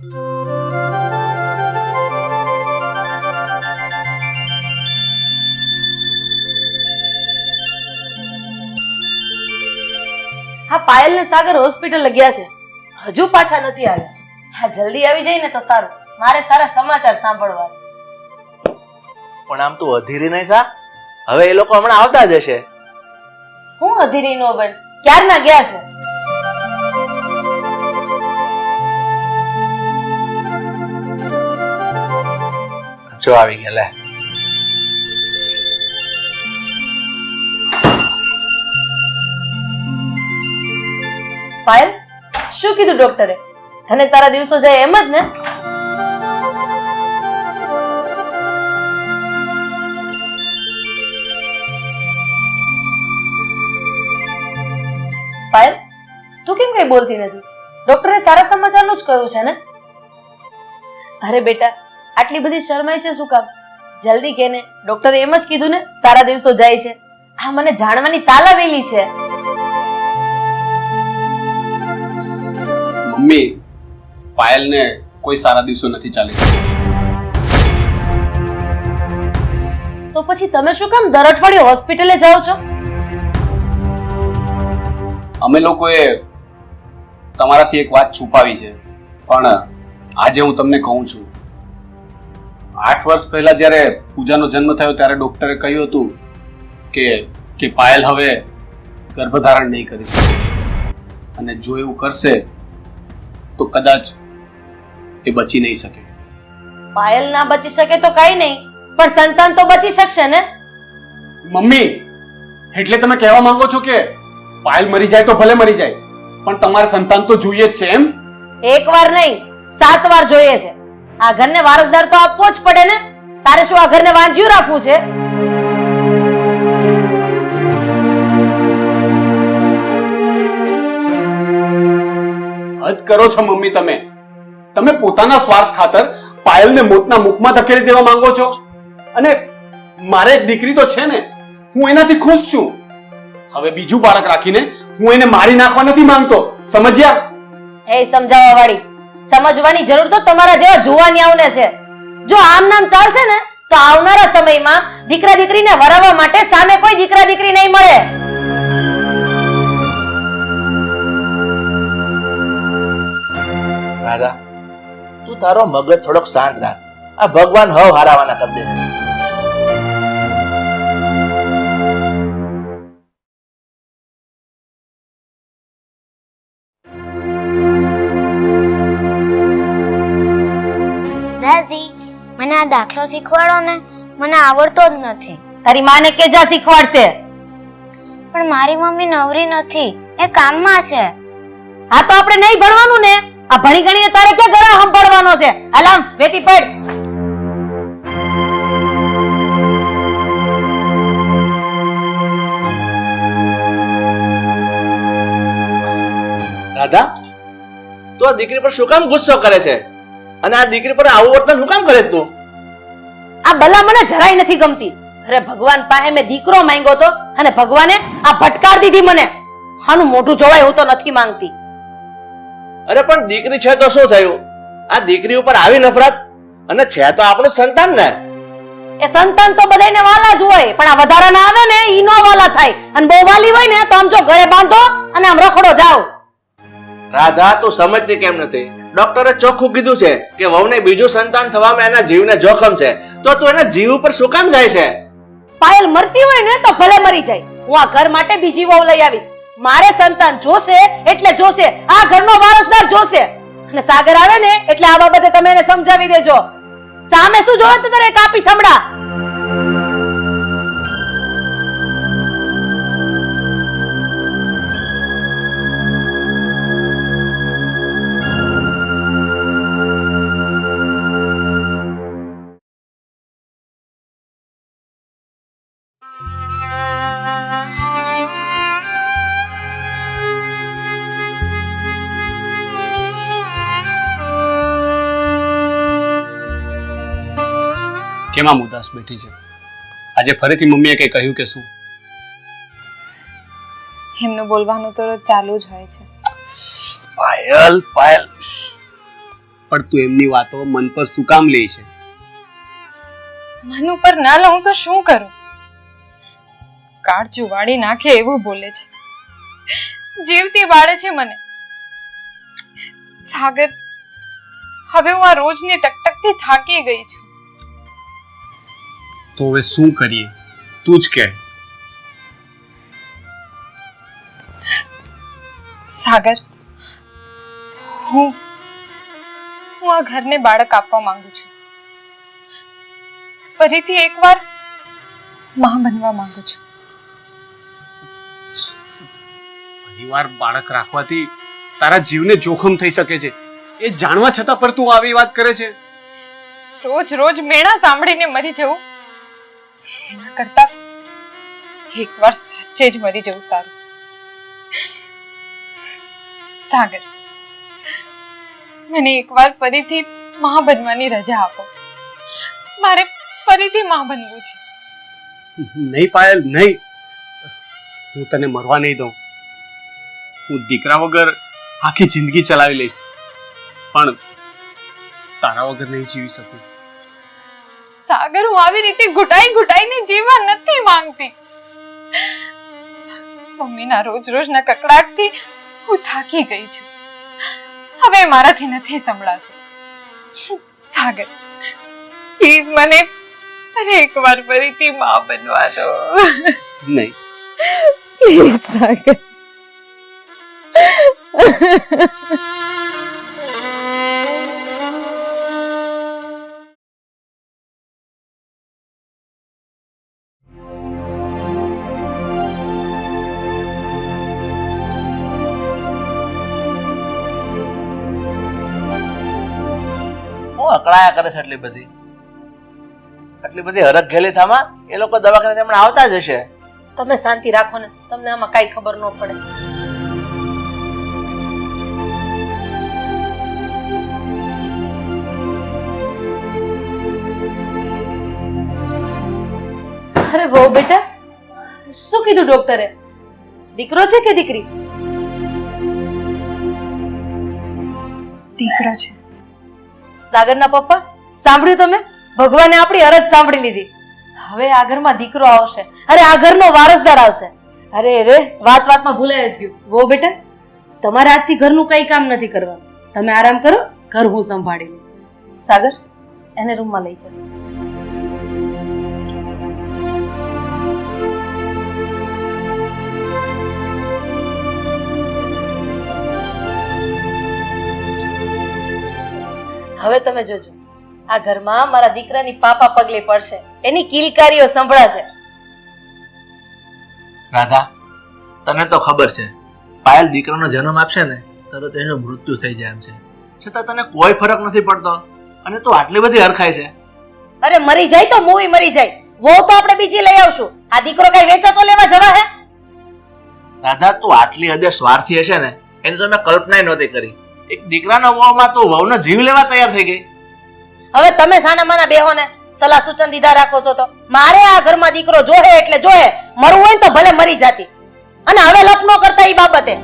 હા પાયલ ને સાગર હોસ્પિટલ ગયા છે. હજુ પાછા નથી આવ્યા. હા જલ્દી આવી જાય ને તો સારું. મારે સારા સમાચાર સાંભળવા છે. પણ આમ તું અધીરી નહીં થા? હવે એ લોકો હમણાં આવતા જ હશે. હું અધીરી નો બન. ક્યારના ગયા છે? જો આવી ગયા, લે. પાયલ, શું કીધું ડોક્ટરે? તને તારા દિવસો જાય એમ જ ને? પાયલ, તું કેમ કઈ બોલતી નથી? ડોક્ટરે સારા સમાચારનું જ કહ્યું છે ને? અરે બેટા આટલી બધી શરમાય છે શું કામ? જલ્દી કે ને. ડોક્ટરે એમ જ કીધું ને સારા દિવસો જાય છે. આ મને જાણવાની તાલાવેલી છે. મમ્મી પાયલને કોઈ સારા દિવસો નથી ચાલી. તો પછી તમે શું કામ દર અઠવાડિયે હોસ્પિટલે જાઓ છો? અમે લોકોએ તમારાથી એક વાત છુપાવી છે. પણ આજે હું તમને કહું છું આઠ વર્ષ પહેલા જ્યારે પૂજાનો જન્મ થયો ત્યારે ડોક્ટરે કહ્યું હતું કે કે પાયલ હવે ગર્ભધારણ નહીં કરી શકે. અને જો એવું કરશે તો કદાચ એ બચી નહીં શકે. પાયલ ના બચી શકે તો કઈ નહીં પણ સંતાન તો બચી શકશે ને? મમ્મી એટલે તમે કહેવા માંગો છો કે પાયલ મરી જાય તો ભલે મરી જાય પણ તમારે સંતાન તો જોઈએ જ છે એમ? એક વાર નહીં સાત વાર જોઈએ છે. આ ઘરને વારસદાર તો આપવો જ પડે ને? તારે શું આ ઘરને વાંજ્યું રાખવું છે? હદ કરો છો મમ્મી તમે. તમે પોતાના સ્વાર્થ ખાતર પાયલને મોતના મુખમાં ધકેલી દેવા માંગો છો? અને મારે એક દીકરી તો છે ને હું એનાથી ખુશ છું. હવે બીજું બાળક રાખીને હું એને મારી નાખવા નથી માંગતો. સમજ્યા? એ સમજાવવા વાળી સમજવાની જરૂર તો તમારા જેવા જુવાનિયાઓને છે. જો આમ નામ ચાલશે ને, તો આવનારા સમયમાં દીકરા દીકરીને વરાવવા માટે સામે કોઈ દીકરા દીકરી નહીં મળે. રાધા, તું તારો મગજ થોડોક શાંત રાખ. આ ભગવાન હવ હારાવાના કરી આ દાખલો શીખવાડો ને મને આવડતો જ નથી. તારી માને કે જા શીખવાડશે? પણ મારી મમ્મી નવરી નથી એ કામમાં છે. હા તો આપણે નહીં ભણવાનું ને? આ ભણી ગણીને તારે ક્યાં ગળા સંભાળવાનો છે? આલામ વેતી પડ. રાધા તો આ દીકરી પર શું કામ ગુસ્સો કરે છે? અને આ દીકરી પર આવું વર્તન શું કામ કરે તું? આ બલા મને જરાય નથી ગમતી. અરે ભગવાન પાસે મેં દીકરો માંગ્યો તો અને ભગવાને આ ભટકાર દીધી મને. આનું મોઢું જોવાય હું તો નથી માંગતી. અરે પણ દીકરી છે તો શું થયું? આ દીકરી ઉપર આવી નફરત? અને છે તો આપણું સંતાન ને? એ સંતાન તો બધાને વાલા જ હોય પણ આ વધારાના આવે ને ઈ નો વાલા થાય. અને બહુ વાલી હોય ને તો આમ જો ઘરે બાંધો અને આમ રખડો જાઓ. રાધા તું સમજતી કેમ નથી? ડોક્ટરે ચોખ્ખું કીધું છે કે વહુને બીજું સંતાન થવામાં એના જીવને જોખમ છે. તો તું એના જીવ ઉપર શું કામ જાય છે? પાયલ મરતી હોય ને તો ભલે મરી જાય. હું આ ઘર માટે બીજી વહુ લઈ આવીશ. મારે સંતાન જોશે એટલે જોશે. આ ઘરનો વારસદાર જોશે. અને સાગર આવે ને એટલે આ બાબતે તમે એને સમજાવી દેજો. સામે શું જોવે તો તારે કાપી સંભળા. કેમ આમ ઉદાસ બેઠી છે? આજે ફરીથી મમ્મીએ કંઈ કહ્યું કે શું? એમનું બોલવાનું તો રોજ ચાલુ જ હોય છે. પાયલ પાયલ. પણ તું એમની વાતો મન પર શું કામ લે છે? મન ઉપર ના લઉં તો શું કરું? કાળજુ વાળી નાખે એવું બોલે છે. જીવતી વાળે છે મને. સાગર હવે હું આ રોજની ટકટકથી થાકી ગઈ છું. તો હવે શું કરીએ? તું જ કહે. સાગર હું હું આ ઘરને બાળક આપવા માંગુ છું. ફરીથી એકવારમાં બનવા માંગુ છું. પરિવાર બાળક રાખવાથી તારા જીવને જોખમ થઈ શકે છે. એ જાણવા છતાં પર તું આવી વાત કરે છે. રોજ રોજ મેણા સાંભળીને મરી જવું. એના કરતા એકવાર સાચે જ મરી જવું સારું. સાગર, મને એકવાર ફરીથી મા બનવાની રજા આપો. મારે ફરીથી મા બનવું છે. નહીં પાયલ, નહીં. હું તને મરવા નહીં દઉં. હું દીકરા વગર આખી જિંદગી ચલાવી લઈશ. પણ તારા વગર નહીં જીવી શકું. સાગર હું આવી રીતે ઘૂંટાઈ ઘૂંટાઈને જીવવા નથી માંગતી. મમ્મીના રોજ રોજના કકડાટથી હું થાકી ગઈ છું. હવે મારાથી નથી સંભળાતું. સાગર પ્લીઝ મને અરે એકવાર ફરીથી માં બનવા દો. નહીં. પ્લીઝ સાગર. હું અકળાયા કરે છે એટલી બધી? આટલી બધી હરખ ઘેલી થામાં એ લોકો દવાખાને હમણાં આવતા જ હશે. તમે શાંતિ રાખો ને. તમને આમાં કઈ ખબર ન પડે. અરે બહુ બેટા શું કીધું ડોક્ટરે? દીકરો છે કે દીકરી? દીકરો છે. સાગરના પપ્પા, સાંભળ્યું તમે? ભગવાને આપણી અરજ સાંભળી લીધી. હવે આ ઘરમાં દીકરો આવશે. અરે, આ ઘરનો વારસદાર આવશે. અરે રે, વાત વાતમાં ભૂલાઈ જ ગયું. વો બેટા, તમારે આજથી ઘરનું કઈ કામ નથી કરવાનું. તમે આરામ કરો, ઘર હું સંભાળી લઈશ. સાગર, એને રૂમમાં લઈ ચાલો હવે તમે જોજો આ ઘરમાં મારા દીકરાની પાપા પગલે પડશે. એની કિલકારીઓ સંભળાશે. રાધા તને તો ખબર છે પાયલ દીકરાનો જન્મ આપશે ને તરત એનું મૃત્યુ થઈ જાય એમ છે. છતાં તને કોઈ ફરક નથી પડતો અને તું આટલી બધી હરખાય છે. અરે મરી જાય તો મૂવી મરી જાય. વો તો આપણે બીજી લઈ આવશું. આ દીકરો કઈ વેચાતો લેવા જવા હે? રાધા તું આટલી હદે સ્વાર્થી હશે ને એની તો મેં કલ્પના નહોતી કરી. એક દીકરાના મોહમાં તો વહુનો જીવ લેવા તૈયાર થઈ ગઈ. હવે તમે સાના માના બેહો ને સલાહ સૂચન દીધા રાખો છો તો? મારે આ ઘરમાં દીકરો જોહે એટલે જોહે. મરવું હોય ને તો ભલે મરી જાતી. અને હવે લપ કરતા એ બાબતે.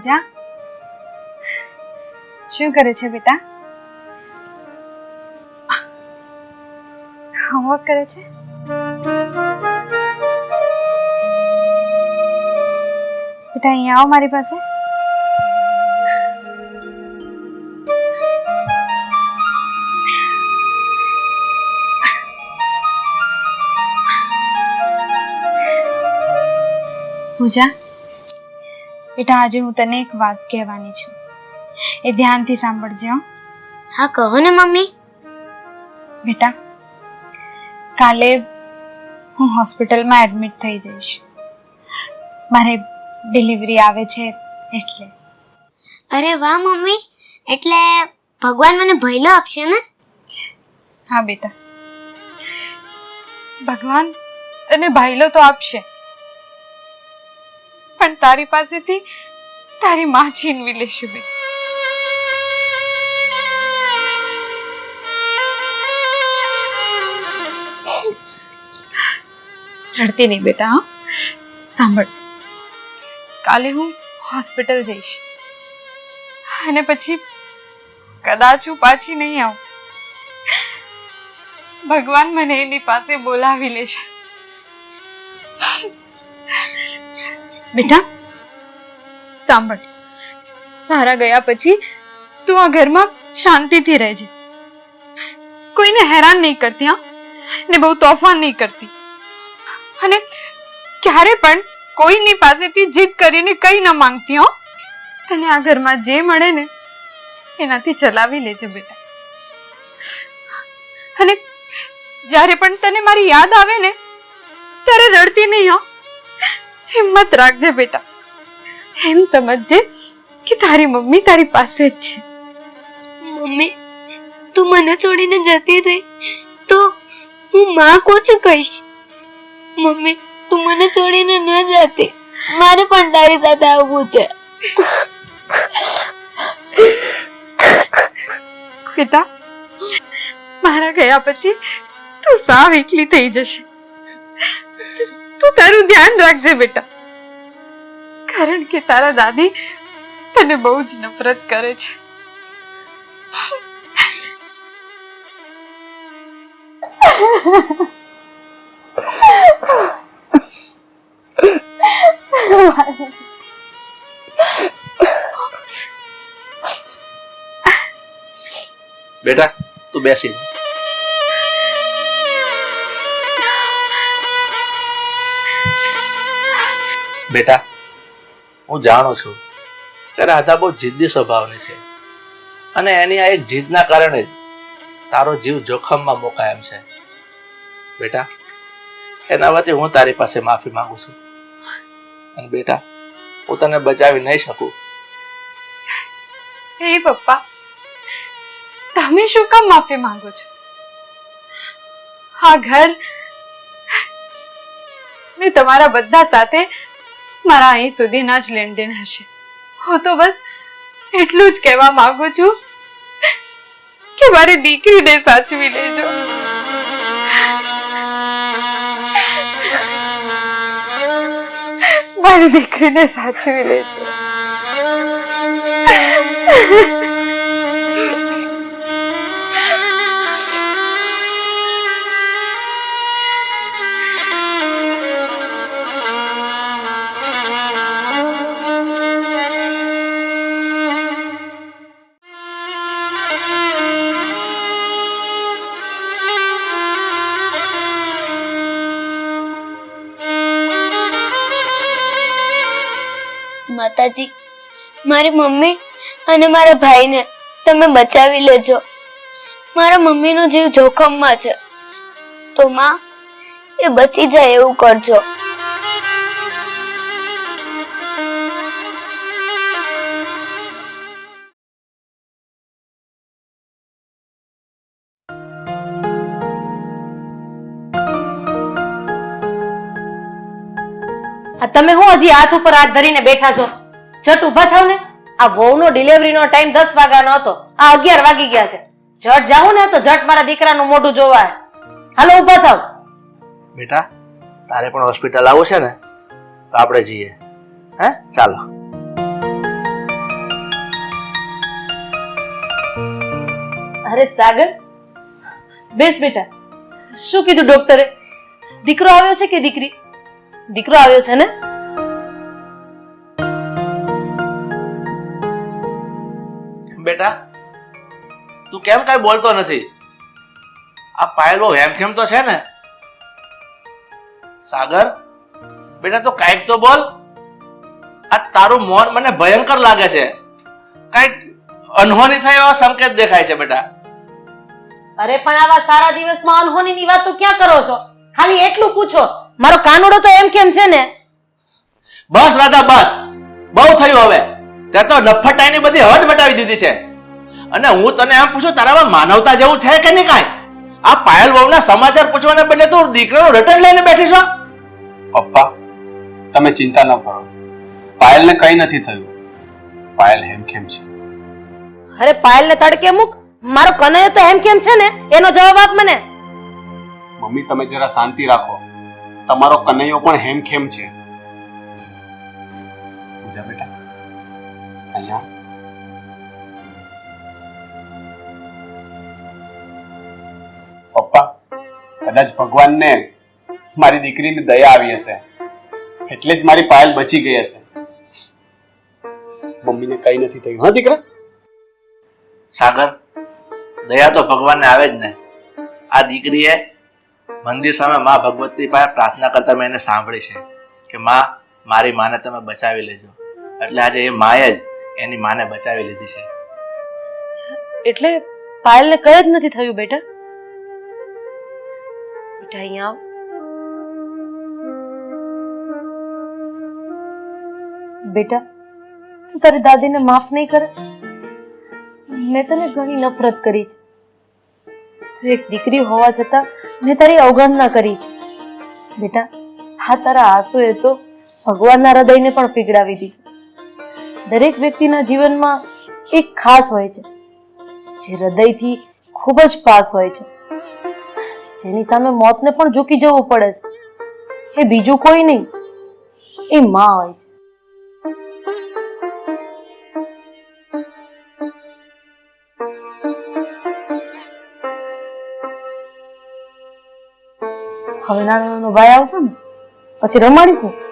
પૂજા? શું કરે છે બેટા? હોમવર્ક કરે છે? બેટા અહીંયા આવો મારી પાસે. પૂજા? બેટા આજે હું તને એક વાત કહેવાની છું. એ ધ્યાનથી સાંભળજે હો. કહો ને મમ્મી. બેટા કાલે હું હોસ્પિટલમાં એડમિટ થઈ જઈશ. મારે ડિલિવરી આવે છે એટલે. અરે વાહ મમ્મી. એટલે ભગવાન મને ભયલો આપશે ને? હા બેટા. ભગવાન તને ભાઈલો તો આપશે. પણ તારી પાસેથી તારી માં છીનવી લેશે બે રડતી નહીં બેટા સાંભળ. કાલે હું હોસ્પિટલ જઈશ. અને પછી કદાચ હું પાછી નહીં આવું. ભગવાન મને એની પાસે બોલાવી લેશે. બેટા, સાંભળ. મારા ગયા પછી તું આ ઘરમાં શાંતિથી રહેજે. કોઈને હેરાન નહીં કરતી, હા? ને બહુ તોફાન નહીં કરતી. અને ક્યારે પણ કોઈની પાસેથી જીદ કરીને કઈ ન માંગતી, હો? તને આ ઘરમાં જે મળે ને, એનાથી ચલાવી લેજે બેટા. અને જ્યારે પણ તને મારી યાદ આવે ને, ત્યારે રડતી નહીં, હો? હિંમત રાખજે બેટા. એમ સમજજે કે તારી મમ્મી તારી પાસે જ છે. મમ્મી તું મને છોડીને જતી રહી તો હું માં કોને કહીશ? મમ્મી તું મને છોડીને ન જતી. મારે પણ તારી સાથે આવવું છે. બેટા મારા ગયા પછી તું સાવ એકલી થઈ જશે. તું- તારું ધ્યાન રાખજે બેટા. કારણ કે તારા દાદી તને બહુ જ નફરત કરે છે. બેટા, તું બેસી બેટા, હું જાણું છું કે રાધા બહુ જિદ્દી સ્વભાવની છે અને એની આ એક જીદના કારણે જ તારો જીવ જોખમમાં મુકાય છે. બેટા, એના વચ્ચે હું તારી પાસે માફી માંગુ છું. અને બેટા, હું તને બચાવી નહીં શકું. હે પપ્પા, તમે શું કામ માફી માંગો છો? આ ઘર મેં તમારા બધા સાથે મારા અહીં સુધીના જ લેણદેણ હશે. હું તો બસ એટલું જ કહેવા માંગુ છું કે મારી દીકરીને સાચવી લેજો. મારી દીકરીને સાચવી લેજો. માતાજી મારી મમ્મી અને મારા ભાઈને તમે બચાવી લેજો. મારા મમ્મીનો જીવ જોખમમાં છે. તો માં, એ બચી જાય એવું કરજો. તમે હું હજી હાથ ઉપર હાથ ધરીને બેઠા છો? જટ ઊભા થાવ ને? આ વહુનો ડિલિવરીનો ટાઈમ દસ વાગ્યાનો હતો. આ અગિયાર વાગી ગયા છે. જટ જાઉં ને તો જટ મારા દીકરાનું મોઢું જોવા હાલો ઊભા થાવ. બેટા તારે પણ હોસ્પિટલ આવું છે ને તો આપણે જઈએ. હે? ચાલો. અરે સાગર બેસ બેટા. શું કીધું ડોક્ટરે દીકરો આવ્યો છે કે દીકરી? દીકરો આવ્યો છે ને? બેટા? તું કેમ કઈ બોલતો નથી? આ પાયલ બહુ હેમખેમ તો છે ને? સાગર બેટા તો કાંઈક તો બોલ. આ તારું મોન મને ભયંકર લાગે છે. કાંઈક અનહોની થાય એવા સંકેત દેખાય છે બેટા. અરે પણ આવા સારા દિવસમાં અનહોની વાત તો ક્યાં કરો છો? ખાલી એટલું પૂછો. મારો કાનુડો તો એમ કેમ છે ને? બસ રાધા બસ. બહુ થયું હવે. તે તો લફટાઈની બધી હદ વટાવી દીધી છે. અને હું તને એમ પૂછું તારામાં માનવતા જેવું છે કે નહીં કાંઈ? આ પાયલ વહુના સમાચાર પૂછવાના બદલે તું દીકરાનું રિટર્ન લઈને બેઠી છો? પપ્પા તમે ચિંતા ન કરો. પાયલને કંઈ નથી થયું. પાયલ હેમખેમ છે. અરે પાયલને તડકે મૂક? મારો કનૈયો તો હેમખેમ છે ને એનો જવાબ આપ મને. મમ્મી તમે જરા શાંતિ રાખો. તમારો કનૈયો પણ હેમખેમ છે. પૂજા બેટા. કદાચ ભગવાનને મારી દીકરીની દયા આવી હશે. એટલે જ મારી પાયલ બચી ગઈ હશે. મમ્મીને કઈ નથી થયું. હા દીકરા? સાગર દયા તો ભગવાનને આવે જ ને. આ દીકરીએ મંદિર સામે માં ભગવતી પાસે પ્રાર્થના કરતા મેં એને સાંભળી છે કે માં મારી માને તમે બચાવી લેજો. એટલે આજે એ માએ જ એની માને બચાવી લીધી છે. એટલે પાયલને કઈ જ નથી થયું બેટા? બેટા બેટા, તું તારી દાદીને માફ નહીં કરે? મેં તને ઘણી નફરત કરી છે. તું એક દીકરી હોવા છતાં મેં તારી અવગણના કરી છે. બેટા, હા તારા આંસુએ તો ભગવાનના હૃદયને પણ પીગળાવી દીધું. દરેક વ્યક્તિના જીવનમાં એક ખાસ હોય છે, જે હૃદયથી ખૂબ જ પાસ હોય છે. જેની સામે મોતને પણ ઝૂકી જવું પડે છે. એ બીજું કોઈ નહીં. એ માં હોય છે. હવે નાનો નાનો ભાઈ આવશે ને, પછી રમાડીશ ને.